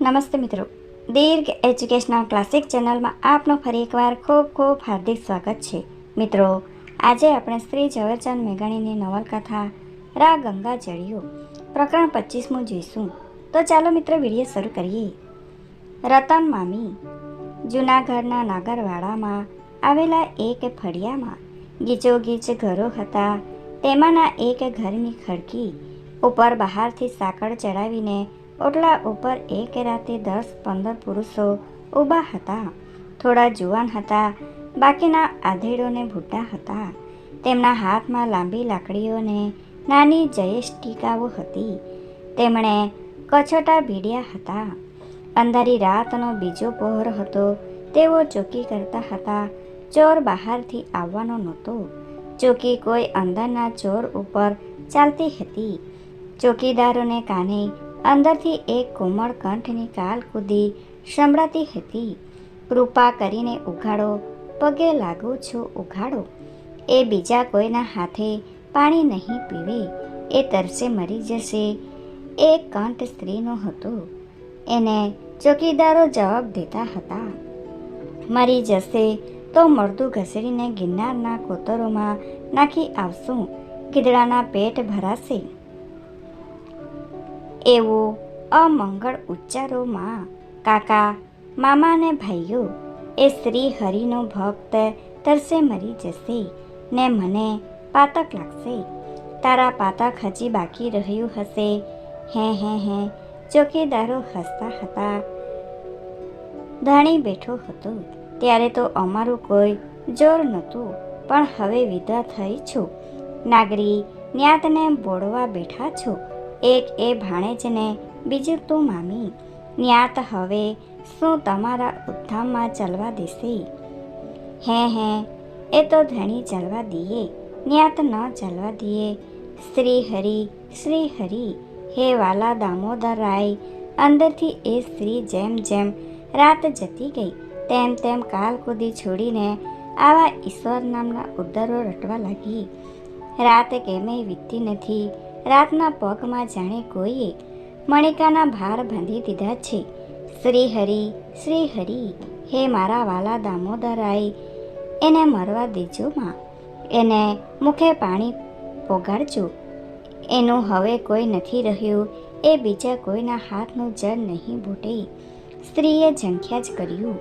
નમસ્તે મિત્રો દીર્ઘ educational classic ચેનલમાં આપનું ફરી એકવાર ખૂબ ખૂબ હાર્દિક સ્વાગત છે મિત્રો આજે આપણે શ્રી ઝવેરચંદ મેઘાણીની નવલકથા રા ગંગા જળિયો પ્રકરણ પચીસમું જોઈશું। તો ચાલો મિત્રો વીડિયો શરૂ કરીએ। રતન મામી, જૂનાગઢના નાગરવાડામાં આવેલા એક ફળિયામાં ગીચોગીચ ઘરો હતા. તેમાંના એક ઘરની ખડકી ઉપર બહારથી સાંકળ ચડાવીને ઓટલા ઉપર એક રાતે દસ પંદર પુરુષો ઊભા હતા. થોડા જુવાન હતા, બાકીના આધેડોને ભૂટા હતા. તેમના હાથમાં લાંબી લાકડીઓને નાની જયેશ ટીકાઓ હતી. તેમણે કછોટા ભીડ્યા હતા. અંધારી રાતનો બીજો પહોર હતો. તેઓ ચોકી કરતા હતા. ચોર બહારથી આવવાનો નહોતો. ચોકી કોઈ અંદરના ચોર ઉપર ચાલતી હતી. ચોકીદારોને કાને અંદરથી એક કોમળ કંઠની કાલ કૂદી સંભળાતી હતી. કૃપા કરીને ઉઘાડો, પગે લાગુ છું, ઉઘાડો. એ બીજા કોઈના હાથે પાણી નહીં પીવે, એ તરસે મરી જશે. એ કંઠ સ્ત્રીનો હતો. એને ચોકીદારો જવાબ દેતા હતા. મરી જશે તો મળતું ઘસડીને ગિરનારના કોતરોમાં નાખી આવશું. ગીદડાના પેટ ભરાશે. એવું અમંગળ ઉચ્ચારોમાં, કાકા મામા અને ભાઈઓ એ શ્રી હરિનો ભક્ત તરસે મરી જશે, ને મને પાતક લાગશે. તારા પાતક હજી બાકી રહ્યું હશે. હે હે હે, ચોકીદારો હસતા હતા. ધાણી બેઠો હતો. ત્યારે તો અમારું કોઈ જોર નહોતું, પણ હવે વિદા થઈ છું. નાગરી, ન્યાતને બોળવા બેઠા છો. એક એ ભાણેજને બીજું તું મામી, ન્યાત હવે શું તમારા ઉદ્ધામમાં ચલવા દેશે? હે હે, એ તો ધણી ચલવા દઈએ, ન્યાત ન ચલવા દઈએ. શ્રી હરિ શ્રી હરિ, હે વાલા દામોદર રાય, અંદરથી એ સ્ત્રી જેમ જેમ રાત જતી ગઈ, તેમ તેમ કાલ કૂદી છોડીને આવા ઈશ્વર નામના ઉદ્દરો રટવા લાગી. રાત કેમેય વીતતી નથી રાતના પગમાં જાણે કોઈએ મણિકાના ભાર બાંધી દીધા છે. શ્રી હરિ શ્રી હરિ, હે મારા વાલા દામોદરાય, એને મરવા દેજો માં. એને મુખે પાણી પોગાડજો. એનું હવે કોઈ નથી રહ્યું, એ બીજા કોઈના હાથનું જળ નહીં બૂટે. સ્ત્રીએ ઝંખ્યા જ કર્યું.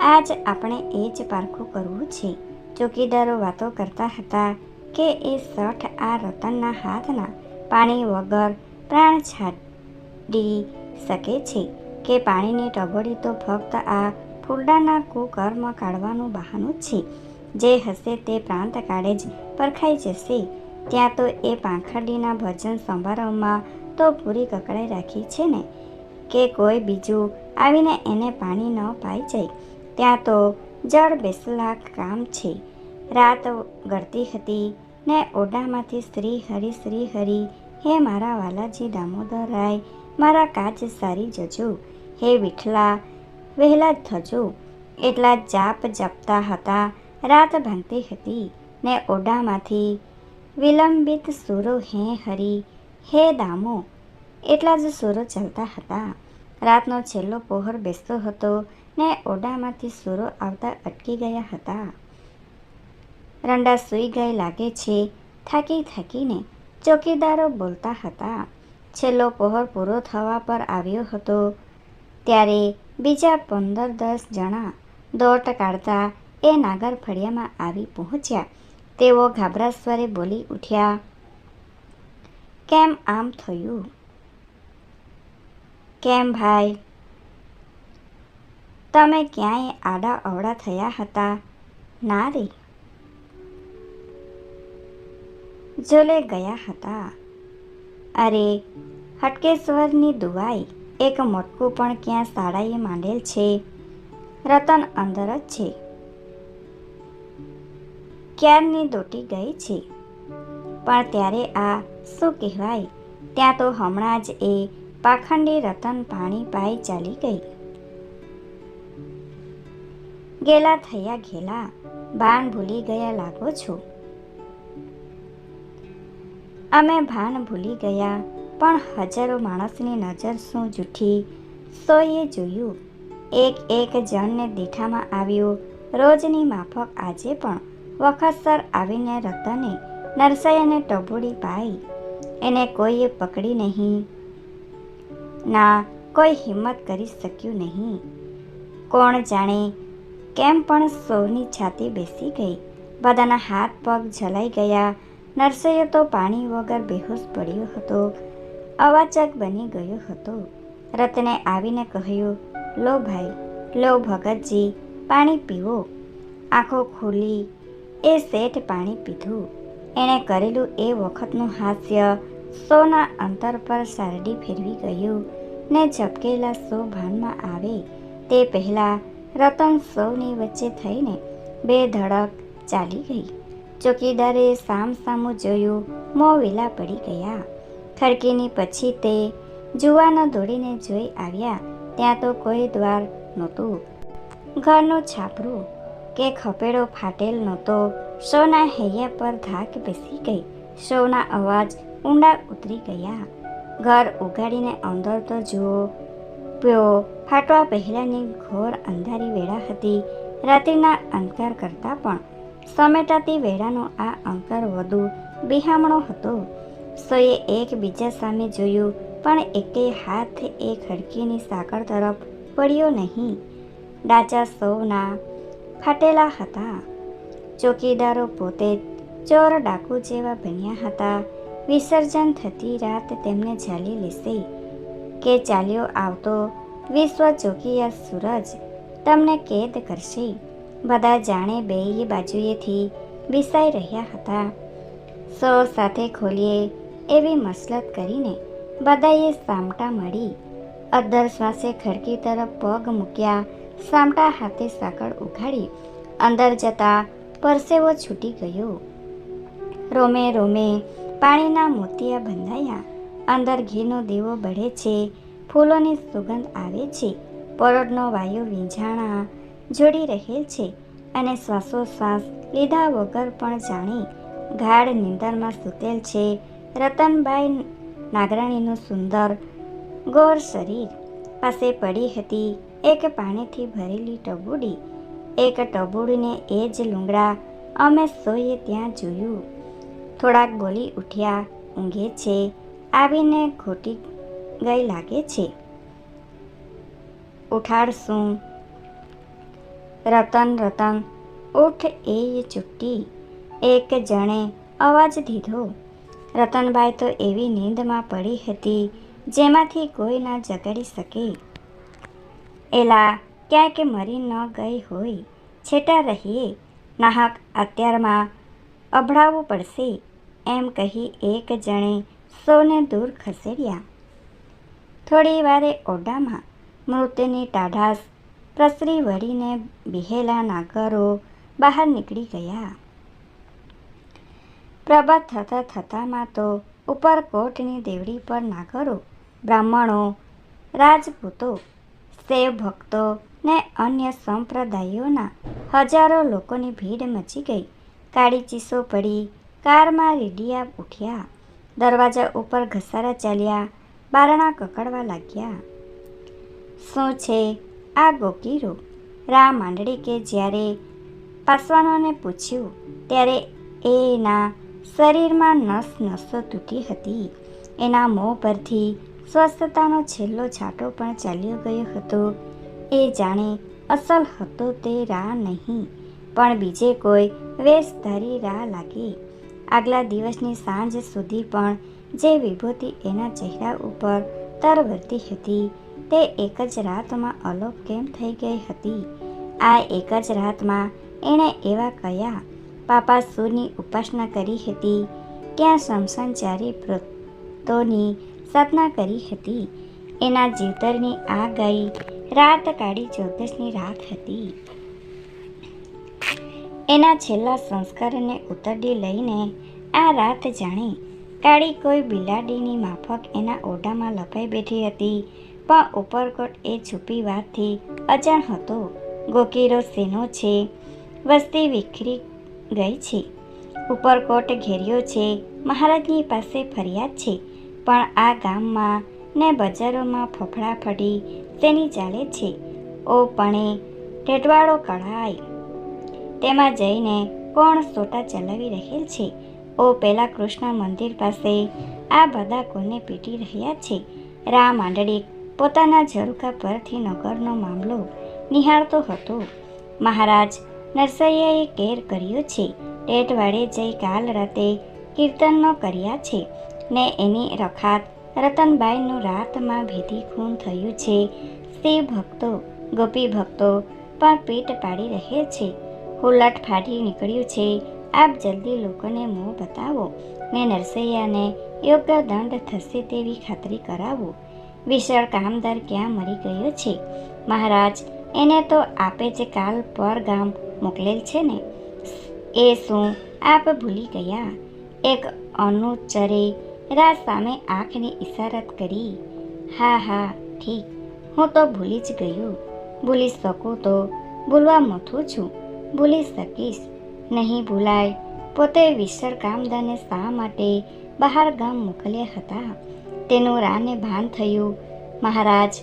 આજ આપણે એ જ પારખું કરવું છે. ચોકીદારો વાતો કરતા હતા કે એ સઠ આ રતનના હાથના પાણી વગર પ્રાણ છાડી શકે છે. કે પાણીની ટગોડી તો ફક્ત આ ફૂલડાના કુકર્મ કાઢવાનું બહાનું છે. જે હશે તે પ્રાંત કાળે જ પરખાઈ જશે. ત્યાં તો એ પાંખડીના ભજન સમારોહમાં તો પૂરી કકડાઈ રાખી છે ને? કે કોઈ બીજું આવીને એને પાણી ન પાઈ જાય. ત્યાં તો જળ બેસલા કામ છે. રાત ગળતી હતી. ને ઓરડામાંથી શ્રી હરિ શ્રી હરિ, હે મારા વાલાજી દામોદર રાય, મારા કાચ સારી જજો, હે વિઠલા, વહેલા જ થજો. એટલા જાપ જપતા હતા, રાત ભાંગતી હતી ને ઓરડામાંથી વિલંબિત સુરો હે હરિ, હે દામો, એટલા જ સુરો ચાલતા હતા. રાતનો છેલ્લો પહોર બેસતો હતો ને ઓરડામાંથી સુરો આવતા અટકી ગયા હતા. રંડા સૂઈ ગઈ લાગે છે. થાકી થાકીને ચોકીદારો બોલતા હતા. છેલ્લો પહોર પૂરો થવા પર આવ્યો હતો. ત્યારે બીજા પંદર દસ જણા દોટ કાઢતા એ નાગર ફળિયામાં આવી પહોંચ્યા. તેઓ ઘાબરા સ્વરે બોલી ઉઠ્યા, કેમ આમ થયું? કેમ ભાઈ? તમે ક્યાંય આડા અવડા થયા હતા? ના રે જોલે ગયા હતા. અરે, હટકેશ્વરની દુવાઈ એક મોટકું પણ ક્યાં શાળાએ માંડેલ છે? રતન અંદર જ છે. ક્યારની દોટી ગઈ છે? પણ ત્યારે આ શું કહેવાય? ત્યાં તો હમણાં જ એ પાખંડી રતન પાણી પાઈ ચાલી ગઈ. ગેલા થયા ઘેલા બાણ ભૂલી ગયા લાગો છો? અમે ભાન ભૂલી ગયા, પણ હજારો માણસની નજર શું જૂઠી સોએ જોયું. એક એક જણને દીઠામાં આવ્યું. રોજની માફક આજે પણ વખતસર આવીને રતને નરસૈયાને ટબોડી પાઈ એને કોઈએ પકડી નહીં. ના, કોઈ હિંમત કરી શક્યું નહીં. કોણ જાણે કેમ પણ સૌની છાતી બેસી ગઈ. બધાના હાથ પગ જલાઈ ગયા. નરસૈયો તો પાણી વગર બેહોશ પડ્યો હતો. અવાચક બની ગયો હતો. રતને આવીને કહ્યું, લો ભાઈ, લો ભગતજી, પાણી પીવો. આંખો ખુલી, એ શેઠ પાણી પીધું. એણે કરેલું એ વખતનું હાસ્ય સોના અંતર પર સારડી ફેરવી ગયું ને ઝબકેલા સો ભાનમાં આવે. તે પહેલાં રતન સૌની વચ્ચે થઈને બે ધડક ચાલી ગઈ. ચોકીદારે સામ સામું જોયું મોં વેલા પડી ગયા. ખડકીની પછી તે જુવાનો દોડીને જોઈ આવ્યા. ત્યાં તો કોઈ દ્વાર નહોતું. ઘરનું છાપરું કે ખપેડો ફાટેલ નહોતો. સૌના હૈયા પર ધાક બેસી ગઈ. સૌના અવાજ ઊંડા ઉતરી ગયા. ઘર ઉગાડીને અંદર તો જુઓ પ્યો ફાટવા પહેલાંની ઘોર અંધારી વેળા હતી. રાત્રિના અંધકાર કરતાં પણ સમેટાતી વેળાનો આ અંતર વધુ બિહામણો હતો. સોએ એકબીજા સામે જોયું, પણ એકેય હાથ એ ખડકીની સાંકળ તરફ પડ્યો નહીં. ડાચા સૌના ફાટેલા હતા. ચોકીદારો પોતે ચોર ડાકુ જેવા બન્યા હતા. વિસર્જન થતી રાત તેમને ઝાલી લેશે કે ચાલ્યો આવતો વિશ્વ ચોકીયા સૂરજ તમને કેદ કરશે. બધા જાણે બેય બાજુએથી વિસાઈ રહ્યા હતા. સો સાથે ખોલીએ એવી મસલત કરીને બધાએ સામટા મળી. અદ્ધર શ્વાસે ખડકી તરફ પગ મૂક્યા, સામટા હાથે સાંકળ ઉઘાડી, અંદર જતા પરસેવો છૂટી ગયો. રોમે રોમે પાણીના મોતિયા બંધાયા. અંદર ઘીનો દીવો બળે છે, ફૂલોની સુગંધ આવે છે પરોઢનો વાયુ વીંઝાણા જોડી રહેલ છે અને શ્વાસોશ્વાસ લીધા વગર પણ જાણી ગાઢ નિંદરમાં સૂતેલ છે. રતનબાઈ નાગરાણીનું સુંદર, ગોર શરીર પાસે પડી હતી એક પાણીથી ભરેલી ટબુડી. એક ટબુડીને એ જ લુંગડા અમે સોઈએ ત્યાં જોયું. થોડાક બોલી ઉઠ્યા, ઊંઘે છે, આવીને ખોટી ગઈ લાગે છે. ઉઠાડશું રતન રતન, ઉઠ એ ચૂટી એક જણે અવાજ દીધો. રતનબાઈ તો એવી નીંદમાં પડી હતી, જેમાંથી કોઈ ના જગાડી શકે. એલા, ક્યાંક મરી ન ગઈ હોય, છેટા રહીએ. નાહક, અત્યારમાં અભડાવવું પડશે, એમ કહી એક જણે સૌને દૂર ખસેડ્યા. થોડી વારે ઓરડામાં મૃત્યુની ટાઢાસ પ્રસરી વળીને બિહેલા નાગરો બહાર નીકળી ગયા. પ્રભાત થતાં થતાંમાં તો ઉપરકોટની દેવડી પર નાગરો, બ્રાહ્મણો, રાજપૂતો, સેવ ભક્તો ને અન્ય સંપ્રદાયોના હજારો લોકોની ભીડ મચી ગઈ. કાળી ચીસો પડી, કારમાં રેડિયા ઉઠ્યા. દરવાજા ઉપર ઘસારા ચાલ્યા, બારણા કકડવા લાગ્યા. શું છે? આ ગોકીરો રા માંડળી કે જ્યારે પાસવાનોને પૂછ્યું, ત્યારે એના શરીરમાં નસ નસો તૂટી હતી. એના મોં પરથી સ્વસ્થતાનો છેલ્લો છાંટો પણ ચાલ્યો ગયો હતો. એ જાણે અસલ હતો તે રા નહીં, પણ બીજે કોઈ વેશધારી રા લાગી. આગલા દિવસની સાંજ સુધી પણ જે વિભૂતિ એના ચહેરા ઉપર તરવરતી હતી તે એક જ રાતમાં અલોપ કેમ થઈ ગઈ હતી? આ એક જ રાતમાં એણે એવા કયા પાપાસુરની ઉપાસના કરી હતી? ક્યાં શમશાનચારી પ્રતોની સાધના કરી હતી? એના જીવતરની આ ગઈ રાત કાઢી ચોદસની રાત હતી. એના છેલ્લા સંસ્કારને ઉતરડી લઈને આ રાત જાણે કાળી કોઈ બિલાડીની માફક એના ઓઢામાં લપાઈ બેઠી હતી. પણ ઉપરકોટ એ છુપી વાતથી અજાણ હતો. ગોકીરો સેનો છે? વસ્તી વિખરી ગઈ છે. ઉપરકોટ ઘેર્યો છે. મહારાજની પાસે ફરિયાદ છે. પણ આ ગામમાં ને બજારોમાં ફફડા ફડી તેની ચાલે છે? ઓ પણે ટેટવાળો કળાય. તેમાં જઈને કોણ સોટા ચલાવી રહેલ છે? ઓ પેલા કૃષ્ણ મંદિર પાસે આ બધા કોને પીટી રહ્યા છે? રામ માંડળી પોતાના ઝરૂખા પરથી નગરનો મામલો નિહાળતો હતો. મહારાજ નરસૈયાએ કેર કર્યો છે. ટેટવાડે જઈ કાલ રાતે કીર્તનનો કર્યા છે ને એની રખાત રતનબાઈનું રાતમાં ભેદી ખૂન થયું છે. શિવ ભક્તો, ગોપી ભક્તો પણ પીટ પાડી રહે છે. હુલટ ફાટી નીકળ્યું છે. આપ જલ્દી લોકોને મોં બતાવો ને નરસૈયાને યોગ્ય દંડ થશે તેવી ખાતરી કરાવો. વિશાળ કામદાર ક્યાં મરી ગયો છે? મહારાજ, એને તો આપે જે કાલ પર ગામ મોકલેલ છે ને? એ શું આપ ભૂલી ગયા? એક અનુચરે રાજ સામે આંખની ઇશારત કરી. હા હા, ઠીક, હું તો ભૂલી જ ગયું. ભૂલી શકું તો ભૂલવા મથું છું. ભૂલી શકીશ. નહીં ભૂલાય. પોતે વિશાળ કામદારને શા માટે બહાર ગામ મોકલ્યા હતા? તેનું રાને ભાન થયું. મહારાજ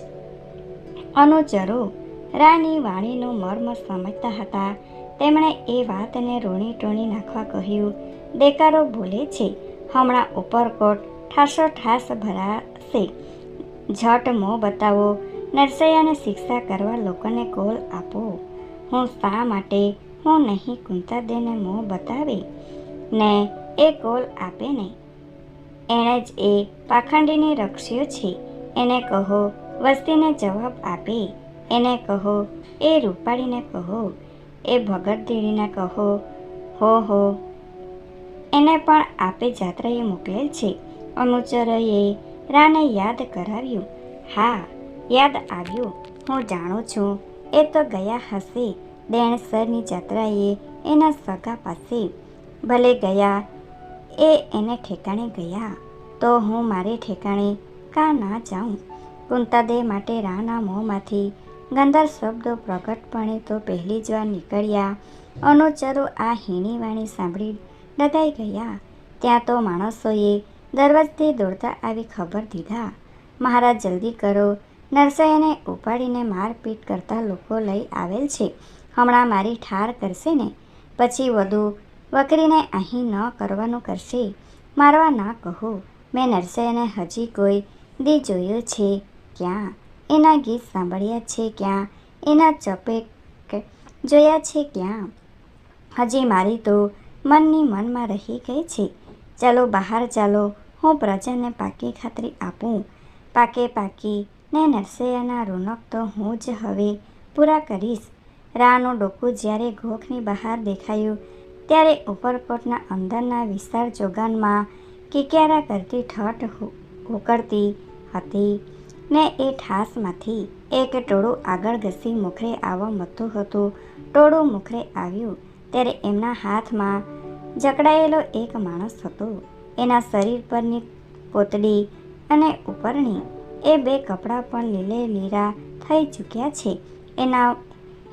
અનુચરો રાની વાણીનું મર્મ સમજતા હતા. તેમણે એ વાતને રોણી ટોણી નાખવા કહ્યું, દેકારો બોલે છે, હમણાં ઉપરકોટ ઠાસો ઠાસ ભરાશે. ઝટ મોં બતાવો, નરસૈયાને શિક્ષા કરવા લોકોને કોલ આપો. હું શા માટે, હું નહીં કુંતાદેને મોં બતાવે? ને એ કોલ આપે ને એણે જ એ પાખંડીને રક્ષ્યો છે. એને કહો, વસ્તીને જવાબ આપે. એને કહો, એ રૂપાળીને કહો. એ ભગતદેવીને કહો, હો હો. એને પણ આપે જાત્રાએ મોકલેલ છે. અનુચરોએ રાને યાદ કરાવ્યું. હા, યાદ આવ્યું. હું જાણું છું. એ તો ગયા હશે. દેણસરની જાત્રાએ એના સગા પાસે. ભલે ગયા એ એને ઠેકાણે ગયા તો હું મારે ઠેકાણે કાં ના જાઉં? કુંતાદે માટે રાના મોંમાંથી ગંદર શબ્દો પ્રગટપણે તો પહેલી જ વાર નીકળ્યા. અનુચરો આ હીણી વાણી સાંભળી ડગાઈ ગયા. ત્યાં તો માણસોએ દરવાજથી દોડતા આવી ખબર દીધા. મહારાજ જલ્દી કરો, નરસૈયાને ઉપાડીને મારપીટ કરતા લોકો લઈ આવેલ છે. હમણાં મારી ઠાર કરશે ને? પછી વધુ વકરીને અહીં ન કરવાનું કરશે. મારવા ના કહો. મેં નરસૈયાને હજી કોઈ દી જોયો છે ક્યાં? એના ગીત સાંભળ્યા છે ક્યાં? એના ચપેક જોયા છે ક્યાં? હજી મારી તો મનની મનમાં રહી ગઈ છે. ચાલો બહાર ચાલો. હું પ્રજાને પાકી ખાતરી આપું. પાકે પાકી ને નરસૈયાના રોનક તો હું જ હવે પૂરા કરીશ. રાનું ડોકું જ્યારે ઘોખની બહાર દેખાયું ત્યારે ઉપરકોટના અંદરના વિસ્તાર ચોગાનમાં કિક્યારા કરતી ઠઠ ઉકળતી હતી ને એ ઠાસમાંથી એક ટોળું આગળ ઘસી મુખરે આવવા મથું હતું. ટોળું મુખરે આવ્યું ત્યારે એમના હાથમાં જકડાયેલો એક માણસ હતો. એના શરીર પરની પોતડી અને ઉપરની એ બે કપડાં પણ લીલે લીરા થઈ ચૂક્યા છે. એના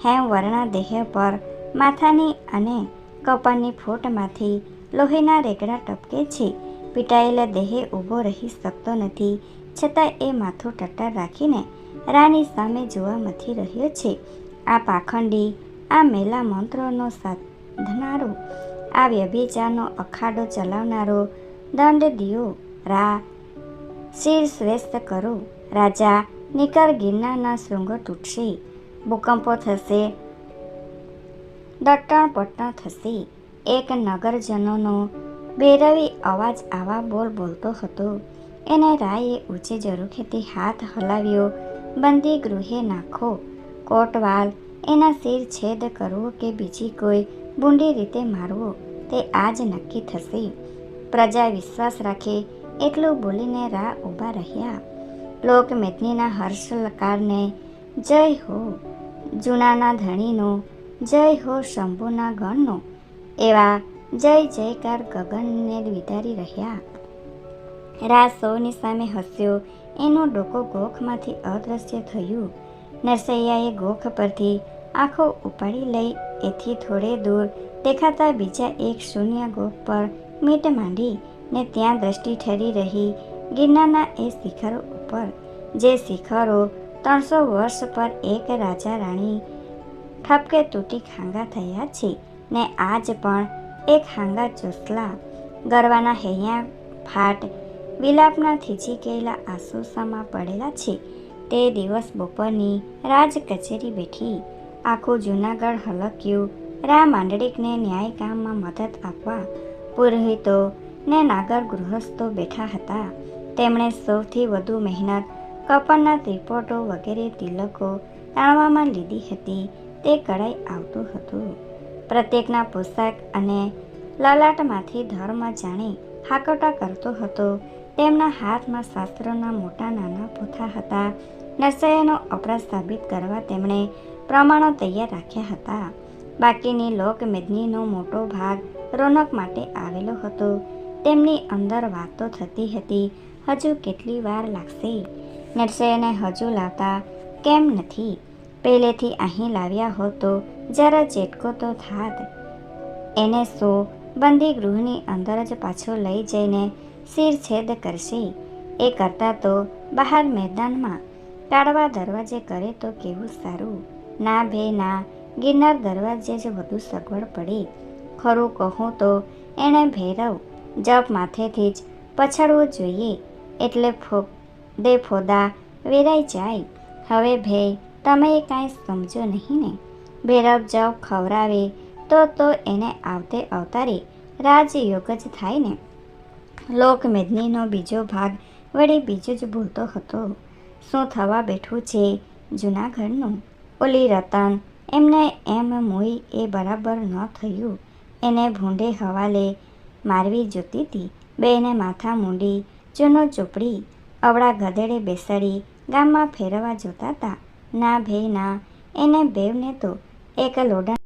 હેમ વર્ણા દેહ પર માથાની અને કપાળની ફોટમાંથી લોહીના રેગડા ટપકે છે. પીટાયેલા દેહે ઊભો રહી શકતો નથી. છતાં એ માથું ટટ્ટાર રાખીને રાની સામે જોવા મથી રહ્યો છે. આ પાખંડી, આ મેલા મંત્રોનો સાધનારો, આ વ્યભિચારનો અખાડો ચલાવનારો દંડ દિયો રા, શિર શ્રેષ્ઠ કરો. રાજા નિકર ગિરનારના શૃંગો તૂટશે. ભૂકંપો થશે દટ્ટણ પટ્ટણ થશે. એક નગરજનોનો બેરવી અવાજ આવા બોલ બોલતો હતો. એને રાયે ઊંચે જરૂખેથી હાથ હલાવ્યો. બંદી ગૃહે નાખો. કોટવાલ, એના શિર છેદ કરવો કે બીજી કોઈ બુંડી રીતે મારવો, તે આજ નક્કી થશે. પ્રજા વિશ્વાસ રાખે એટલું બોલીને રા ઊભા રહ્યા. લોકમેદનીના હર્ષલકારને, જય હો! જૂનાના ધણીનો જય હો શંભુના ગણનો. એવા જય જયકાર ગગનને વિતારી રહ્યા. રાજ સૌની સામે હસ્યો. એનો ડોકો ગોખમાંથી અદૃશ્ય થયું. નરસૈયાએ ગોખ પરથી આંખો ઉપાડી લઈ એથી થોડે દૂર દેખાતા બીજા એક શૂન્ય ગોખ પર મીટ માંડી ને ત્યાં દ્રષ્ટિ ઠરી રહી ગિરનારના એ શિખરો ઉપર. જે શિખરો ત્રણસો વર્ષ પર એક રાજા રાણી ઠપકે તૂટી ખાંગા થયા છે ને આજ પણ એક ખાંગા ચોસલા ગરવાના હૈયા ફાટ વિલાપના થીજી ગયેલા આસુસામાં પડેલા છે. તે દિવસ બપોરની રાજ કચેરી બેઠી આખું જૂનાગઢ હલક્યું. રા માંડળીકને ન્યાય કામમાં મદદ આપવા પુરોહિતો ને નાગર ગૃહસ્થો બેઠા હતા. તેમણે સૌથી વધુ મહેનત કપડના ત્રિપોટો વગેરે તિલકો તાણવામાં લીધી હતી. તે કળાઈ આવતું હતું. પ્રત્યેકના પોશાક અને લલાટમાંથી ધર્મ જાણી હાકોટા કરતો હતો. તેમના હાથમાં શાસ્ત્રોના મોટા નાના પોથા હતા. નરસૈયાનો અપરાધ સાબિત કરવા તેમણે પ્રમાણો તૈયાર રાખ્યા હતા. બાકીની લોકમેદનીનો મોટો ભાગ રોનક માટે આવેલો હતો. તેમની અંદર વાતો થતી હતી, હજુ કેટલી વાર લાગશે? નરસૈયાને હજુ લાવતા કેમ નથી? પહેલેથી અહીં લાવ્યા હોત તો જરા ચેટકો તો થાત. એને સો બંદી ગૃહની અંદર જ પાછો લઈ જઈને શિરછેદ કરશે. એ કરતાં તો બહાર મેદાનમાં કાળવા દરવાજે કરે તો કેવું સારું? ના ભે, ના, ગિરનાર દરવાજે જ વધુ સગવડ પડી. ખરું કહું તો એણે ભૈરવ જપ માથેથી જ પછાડવો જોઈએ. એટલે ફો, દે ફોદા વેરાઈ જાય. હવે ભેય તમે કાંઈ સમજો નહીં ને. ભેરવ જપ ખવડાવે, તો તો એને આવતે અવતારે રાજયોગ જ થાય ને. લોકમેદનીનો બીજો ભાગ વળી બીજો જ બોલતો હતો. શું થવા બેઠું છે જૂનાગઢનું? ઓલી રતન, એમને એમ મોઈ એ બરાબર ન થયું. એને ભૂંડે હવાલે મારવી જોતી હતી બેને માથા મૂંડી, ચૂનો ચોપડી, અવળા ગધેડે બેસાડી ગામમાં ફેરવા જોતા હતા ના ભે ના એને બેવને તો એક લોડા